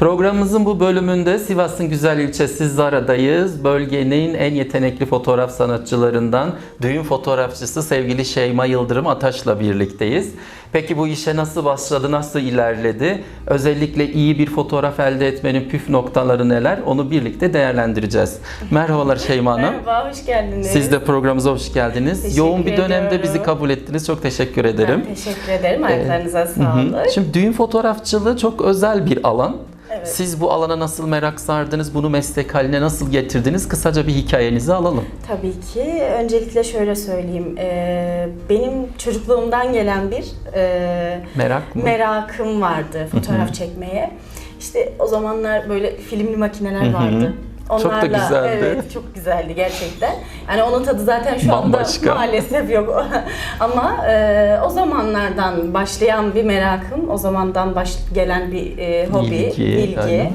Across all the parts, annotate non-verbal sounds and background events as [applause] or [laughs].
Programımızın bu bölümünde Sivas'ın güzel ilçesi Zara'dayız. Bölgenin en yetenekli fotoğraf sanatçılarından düğün fotoğrafçısı sevgili Şeyma Yıldırım Ataş'la birlikteyiz. Peki bu işe nasıl başladı, nasıl ilerledi? Özellikle iyi bir fotoğraf elde etmenin püf noktaları neler? Onu birlikte değerlendireceğiz. Merhabalar Şeyma Hanım. Merhaba, hoş geldiniz. Siz de programımıza hoş geldiniz. Teşekkür Yoğun bir dönemde ediyorum. bizi kabul ettiniz. Çok teşekkür ederim. Ben teşekkür ederim. Ayaklarınıza Hı sağlık. Şimdi düğün fotoğrafçılığı çok özel bir alan. Evet. Siz bu alana nasıl merak sardınız, bunu meslek haline nasıl getirdiniz? Kısaca bir hikayenizi alalım. Tabii ki. Öncelikle şöyle söyleyeyim. Ee, benim çocukluğumdan gelen bir e, Merak mı? merakım vardı fotoğraf çekmeye. İşte o zamanlar böyle filmli makineler vardı. Çok da güzeldi. Evet, çok güzeldi gerçekten. Yani onun tadı zaten şu anda Bambaşka. maalesef yok. [laughs] Ama e, o zamanlardan başlayan bir merakım, o zamandan baş, gelen bir e, hobi, İlgi, ilgi. aynen.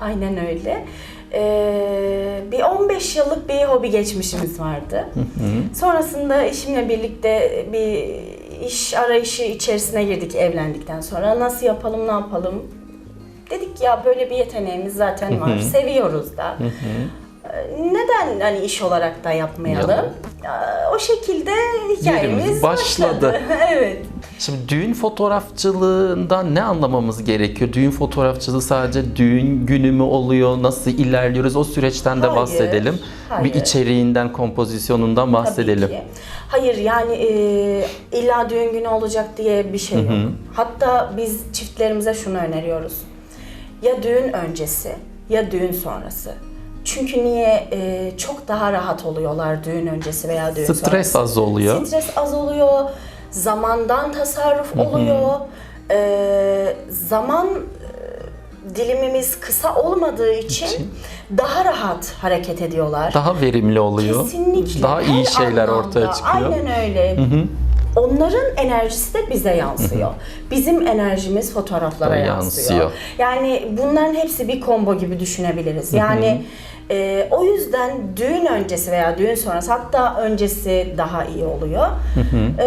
Aynen öyle. E, bir 15 yıllık bir hobi geçmişimiz vardı. Sonrasında eşimle birlikte bir iş arayışı içerisine girdik evlendikten sonra. Nasıl yapalım, ne yapalım? Dedik ya böyle bir yeteneğimiz zaten var, seviyoruz da. Ee, Neden hani iş olarak da yapmayalım? Ee, O şekilde hikayemiz Yerimiz başladı. [laughs] evet. Şimdi düğün fotoğrafçılığından ne anlamamız gerekiyor? Düğün fotoğrafçılığı sadece düğün günü mü oluyor? Nasıl ilerliyoruz? O süreçten de Hayır, bahsedelim. hayır. Bir içeriğinden, kompozisyonundan bahsedelim. Tabii ki. Hayır yani e, illa düğün günü olacak diye bir şey yok. Hatta biz çiftlerimize şunu öneriyoruz. Ya düğün öncesi ya düğün sonrası. Çünkü niye e, çok daha rahat oluyorlar düğün öncesi veya düğün sonrası. Stres az oluyor. Stres az oluyor. Zamandan tasarruf oluyor. E, zaman e, dilimimiz kısa olmadığı için, İçin. daha rahat hareket ediyorlar. Daha verimli oluyor. Kesinlikle. Daha iyi şeyler anlamda. ortaya çıkıyor. Aynen öyle. Onların enerjisi de bize yansıyor. Bizim enerjimiz fotoğraflara yansıyor. Yani bunların hepsi bir combo gibi düşünebiliriz. Yani e, o yüzden düğün öncesi veya düğün sonrası hatta öncesi daha iyi oluyor. E,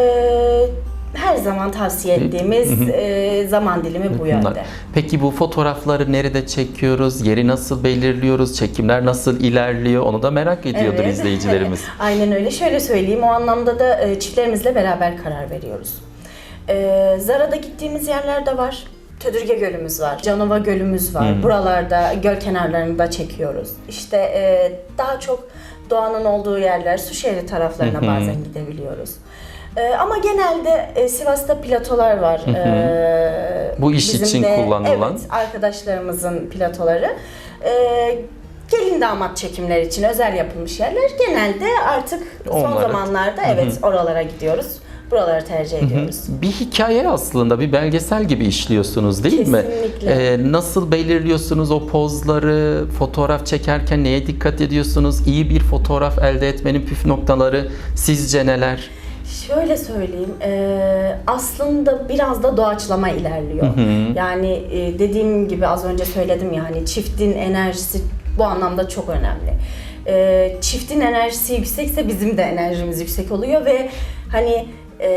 her zaman tavsiye ettiğimiz e, zaman dilimi bu yönde. Peki bu fotoğrafları nerede çekiyoruz? Yeri nasıl belirliyoruz? Çekimler nasıl ilerliyor? Onu da merak ediyordur Evet. izleyicilerimiz. [laughs] Aynen öyle. Şöyle söyleyeyim, o anlamda da e, çiftlerimizle beraber karar veriyoruz. E, Zara'da gittiğimiz yerler de var. Tödürge Gölümüz var, Canova Gölümüz var. Buralarda, göl kenarlarında çekiyoruz. İşte e, daha çok doğanın olduğu yerler, Suşehri taraflarına bazen gidebiliyoruz. E, ama genelde e, Sivas'ta platolar var. E, Bu iş bizim için kullanılan. Evet, arkadaşlarımızın platoları. E, gelin damat çekimler için özel yapılmış yerler. Genelde artık son Onları- zamanlarda evet oralara gidiyoruz. Buraları tercih ediyoruz. Bir hikaye aslında bir belgesel gibi işliyorsunuz değil mi? Kesinlikle. Ee, nasıl belirliyorsunuz o pozları, fotoğraf çekerken neye dikkat ediyorsunuz? İyi bir fotoğraf elde etmenin püf noktaları sizce neler? Şöyle söyleyeyim, e, aslında biraz da doğaçlama ilerliyor. Yani e, dediğim gibi az önce söyledim ya hani çiftin enerjisi bu anlamda çok önemli. E, çiftin enerjisi yüksekse bizim de enerjimiz yüksek oluyor ve hani e,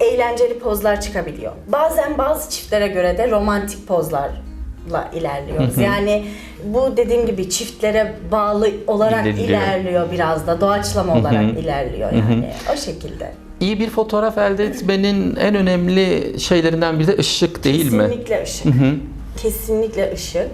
eğlenceli pozlar çıkabiliyor. Bazen bazı çiftlere göre de romantik pozlarla ilerliyoruz. Yani bu dediğim gibi çiftlere bağlı olarak İlerliyor. ilerliyor biraz da doğaçlama olarak ilerliyor yani o şekilde. İyi bir fotoğraf elde etmenin en önemli şeylerinden biri de ışık değil mi? Kesinlikle ışık. Kesinlikle ışık.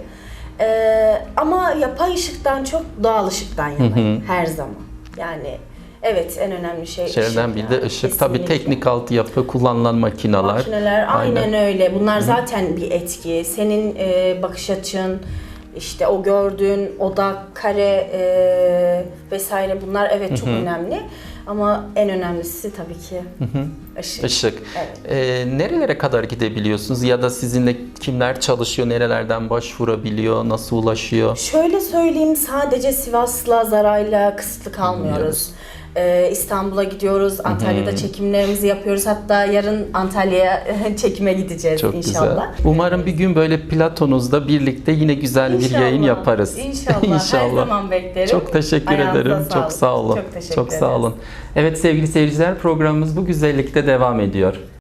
Ee, ama yapay ışıktan çok doğal ışıktan yanayım her zaman. Yani evet en önemli şey Şeylerden ışık biri de ışık. Tabii teknik altyapı, kullanılan makineler. Makineler aynen, öyle. Bunlar zaten bir etki. Senin e, bakış açın, işte o gördüğün oda, kare e, vesaire bunlar evet çok önemli. Ama en önemlisi tabii ki ışık. Işık. Evet. Ee, nerelere kadar gidebiliyorsunuz ya da sizinle kimler çalışıyor, nerelerden başvurabiliyor, nasıl ulaşıyor? Şöyle söyleyeyim sadece Sivas'la, Zara'yla kısıtlı kalmıyoruz. Ee, İstanbul'a gidiyoruz, Antalya'da çekimlerimizi yapıyoruz. Hatta yarın Antalya'ya [laughs] çekime gideceğiz Çok inşallah. güzel. Umarım bir gün böyle Platonuz'da birlikte yine güzel bir yayın İnşallah, yaparız. İnşallah. [laughs] Her zaman beklerim. Çok teşekkür Ayağınıza ederim. sağlık. Çok sağ olun. Çok teşekkür Çok sağ ederiz. olun. Evet sevgili seyirciler programımız bu güzellikte devam ediyor.